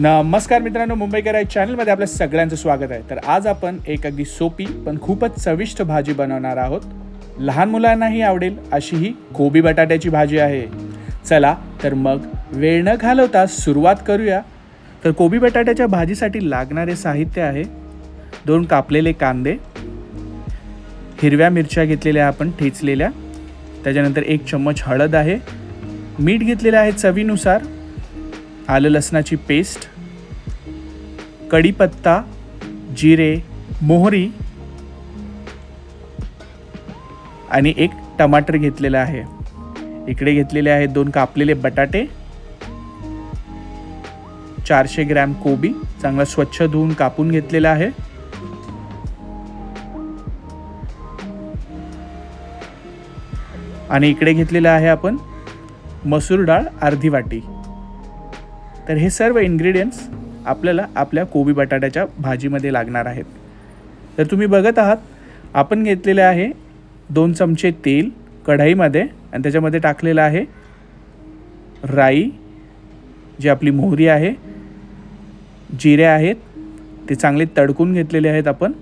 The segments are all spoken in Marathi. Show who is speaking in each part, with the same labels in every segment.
Speaker 1: नमस्कार मित्रांनो मुंबईकर या चॅनलमध्ये आपल्या सगळ्यांचं स्वागत आहे. तर आज आपण एक अगदी सोपी पण खूपच चविष्ट भाजी बनवणार आहोत. लहान मुलांनाही आवडेल अशी ही कोबी बटाट्याची भाजी आहे. चला तर मग वेळ न घालवता सुरुवात करूया. तर कोबी बटाट्याच्या भाजीसाठी लागणारे साहित्य आहे दोन कापलेले कांदे हिरव्या मिरच्या घेतलेल्या आपण ठेचलेल्या त्याच्यानंतर एक चम्मच हळद आहे मीठ घेतलेलं आहे चवीनुसार आलं लसणाची पेस्ट कढीपत्ता जिरे मोहरी आणि एक टमाटर घेतलेलं आहे. इकडे घेतलेले आहेत दोन कापलेले बटाटे चारशे ग्रॅम कोबी चांगला स्वच्छ धुवून कापून घेतलेला आहे. आणि इकडे घेतलेलं आहे आपण मसूर डाळ अर्धी वाटी. तर हे सर्व इन्ग्रेडियंट्स आपल्याला आपल्या कोबी बटाट्याच्या भाजीमध्ये लागणार आहेत. तर तुम्ही बघत आहात आपण घेतलेले आहे दोन चमचे तेल कढाईमध्ये आणि त्याच्यामध्ये टाकलेलं आहे राई जी आपली मोहरी आहे जिरे आहेत ते चांगले तडकून घेतलेले आहेत आपण.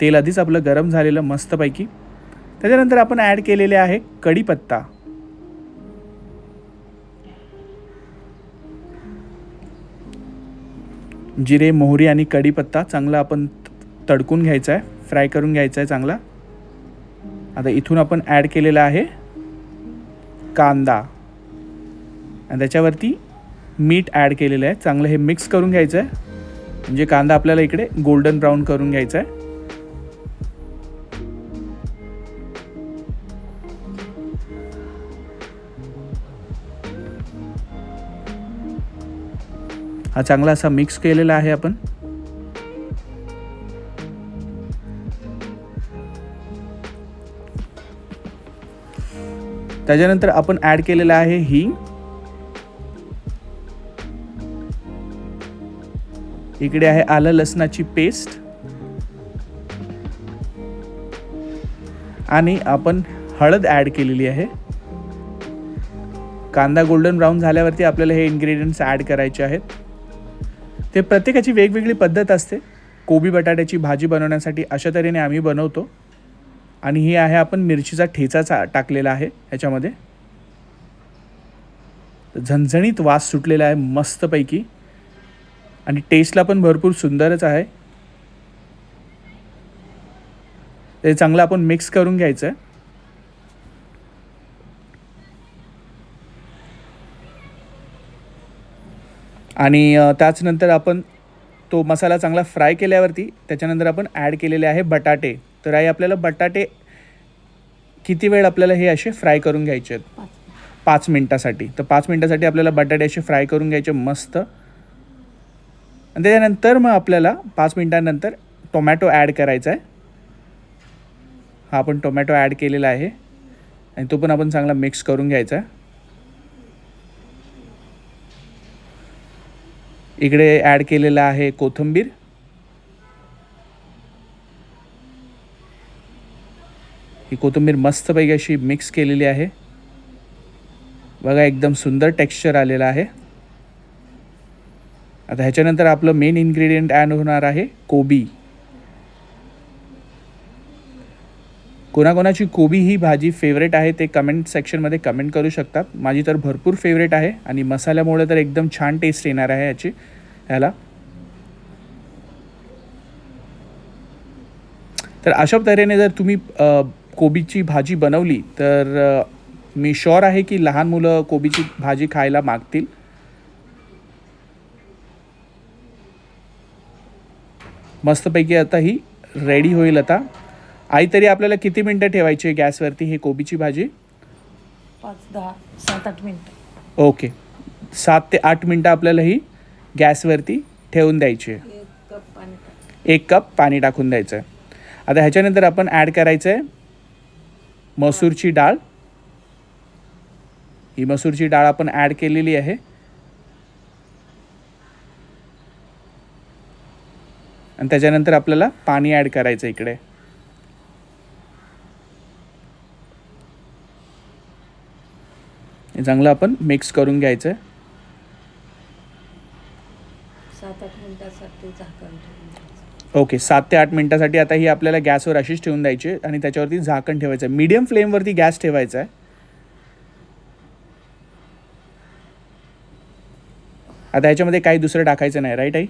Speaker 1: तेल आधीच आपलं गरम झालेलं मस्तपैकी. त्याच्यानंतर आपण ॲड केलेले आहे कढीपत्ता. जिरे मोहरी आणि कढीपत्ता चांगला आपण तडकून घ्यायचा आहे. फ्राय करून घ्यायचा आहे चांगला. आता इथून आपण ॲड केलेला आहे कांदा. आणि त्याच्यावरती मीठ ॲड केलेलं आहे. चांगलं हे मिक्स करून घ्यायचं आहे. म्हणजे कांदा आपल्याला इकडे गोल्डन ब्राऊन करून घ्यायचा आहे. हा चांगला असा मिक्स केलेला आहे आपण. त्याच्यानंतर आपण ॲड केलेला आहे हिंग इकडे आहे आलं लसणाची पेस्ट आणि आपण हळद ॲड केलेली आहे. कांदा गोल्डन ब्राऊन झाल्यावरती आपल्याला हे इन्ग्रेडियंट्स ॲड करायचे आहेत. ते प्रत्येकाची वेगवेगळी पद्धत असते. कोबी बटाट्याची भाजी बनवण्यासाठी अशा तऱ्हेने आम्ही बनवतो. आणि ही आहे आपण मिरचीचा ठेचाचा टाकलेला आहे ह्याच्यामध्ये झणझणीत वास सुटलेला आहे मस्तपैकी. आणि टेस्टला पण भरपूर सुंदरच आहे. ते चांगलं आपण मिक्स करून घ्यायचं आहे आणि त्याचनंतर आपण तो मसाला चांगला फ्राय केल्यावरती त्याच्यानंतर आपण ॲड केलेले आहे बटाटे. तर आई आपल्याला बटाटे किती वेळ आपल्याला हे असे फ्राय करून घ्यायचे आहेत? पाच मिनटासाठी. तर पाच मिनटासाठी आपल्याला बटाटे असे फ्राय करून घ्यायचे मस्त. आणि त्याच्यानंतर मग आपल्याला पाच मिनटानंतर टोमॅटो ॲड करायचा आहे. हा आपण टोमॅटो ॲड केलेला आहे. आणि तो पण आपण चांगला मिक्स करून घ्यायचा आहे. इकडे ॲड केलेलं आहे कोथिंबीर. ही कोथिंबीर मस्तपैकी अशी मिक्स केलेली आहे. बघा एकदम सुंदर टेक्स्चर आलेलं आहे. आता ह्याच्यानंतर आपलं मेन इन्ग्रेडियंट ॲड होणार आहे कोबी. कोणाकोणाची कोबी ही भाजी फेवरेट आहे ते कमेंट सेक्शनमध्ये कमेंट करू शकतात. माझी तर भरपूर फेवरेट आहे आणि मसाल्यामुळे तर एकदम छान टेस्ट येणार आहे याची. ह्याला. तर अशा तऱ्हेने जर तुम्ही कोबीची भाजी बनवली तर मी शॉर आहे की लहान मुलं कोबीची भाजी खायला मागतील. मस्तपैकी आता ही रेडी होईल आता. आई तरी आपल्याला किती मिनटं ठेवायची आहे गॅसवरती ही कोबीची भाजी?
Speaker 2: पाच दहा सात आठ मिनिट.
Speaker 1: ओके. सात ते आठ मिनटं आपल्याला ही गॅसवरती ठेवून द्यायची. आहे
Speaker 2: एक कप पाणी टाक.
Speaker 1: एक कप पाणी टाकून द्यायचं. आहे आता ह्याच्यानंतर आपण ॲड करायचं आहे मसूरची डाळ. ही मसूरची डाळ आपण ॲड केलेली आहे. आणि त्याच्यानंतर आपल्याला पाणी ॲड करायचं इकडे. चांगलं आपण मिक्स करून घ्यायचं आहे
Speaker 2: सात आठ मिनिटासाठी झाकण.
Speaker 1: ओके सात ते आठ मिनटासाठी आता ही आपल्याला गॅसवर अशीच ठेवून द्यायची आहे आणि त्याच्यावरती झाकण ठेवायचं आहे मीडियम फ्लेमवरती गॅस ठेवायचा आहे आता ह्याच्यामध्ये काही दुसरं टाकायचं नाही राईट आई?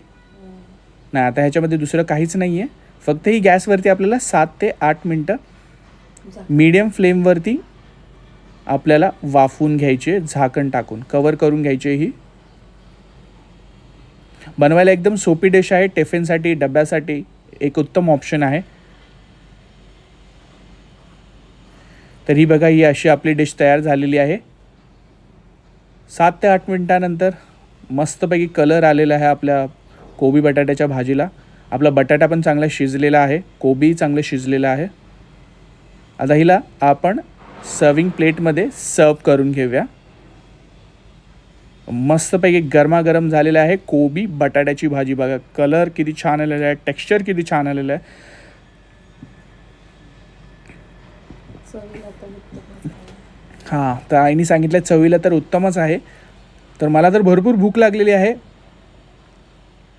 Speaker 1: नाही आता ह्याच्यामध्ये दुसरं काहीच नाही आहे फक्त ही गॅसवरती आपल्याला सात ते आठ मिनटं मीडियम फ्लेमवरती आपल्याला वाफवून घ्यायचे झाकण टाकून कवर करून घ्यायचे ही. बनवायला एकदम सोपी डिश आहे टिफिनसाठी डब्यासाठी एक उत्तम ऑप्शन आहे. तर ही बघा ही अशी आपली डिश तयार झालेली आहे. सात ते आठ मिनटानंतर मस्तपैकी कलर आलेला आहे आपल्या कोबी बटाट्याच्या भाजीला. आपला बटाटा पण चांगला शिजलेला आहे कोबी चांगलं शिजलेलं आहे. आता हिला आपण सर्विंग प्लेटमध्ये सर्व करून घेऊया. मस्तपैकी गरमागरम झालेलं आहे. कोबी बटाट्याची भाजी बघा. कलर किती छान आलेला आहे. टेक्स्चर किती छान आलेलं आहे. हां तर आईने सांगितलं चवीला तर उत्तमच आहे. तर मला तर भरपूर भूक लागलेली आहे.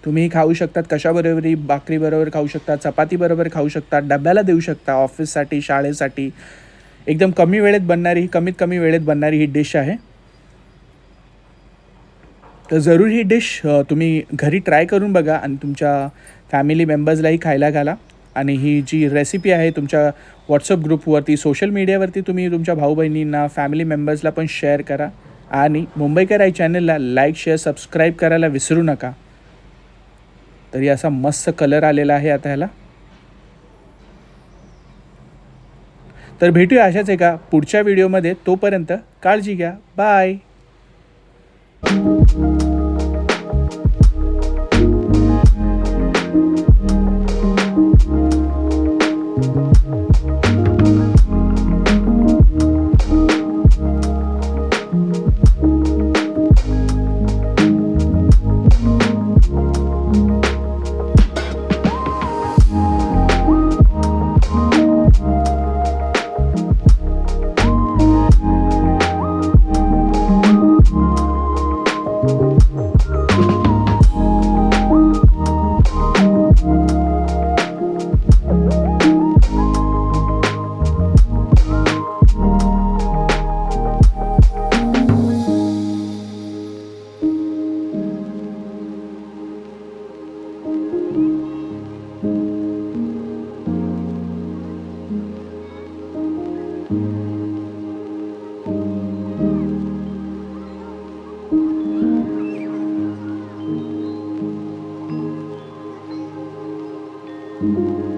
Speaker 1: तुम्ही खाऊ शकतात. कशाबरोबरही भाकरीबरोबर खाऊ शकता. चपातीबरोबर खाऊ शकता. डब्याला देऊ शकता. ऑफिससाठी शाळेसाठी. एकदम कमी वेळेत बनणारी ही कमीत कमी वेळेत बनणारी ही डिश आहे. तर जरूर ही डिश तुम्ही घरी ट्राय करून बघा आणि तुमच्या फॅमिली मेंबर्सलाही खायला घाला. आणि ही जी रेसिपी आहे तुमच्या व्हॉट्सअप ग्रुपवरती सोशल मीडियावरती तुम्ही तुमच्या भाऊ बहिणींना फॅमिली मेंबर्सला पण शेअर करा. आणि मुंबईकर आई चॅनलला लाईक शेअर सबस्क्राईब करायला विसरू नका. तरी असा मस्त कलर आलेला आहे आता ह्याला. तर भेटूया अशाच एका पुढच्या व्हिडिओमध्ये. तोपर्यंत काळजी घ्या. बाय. Thank you.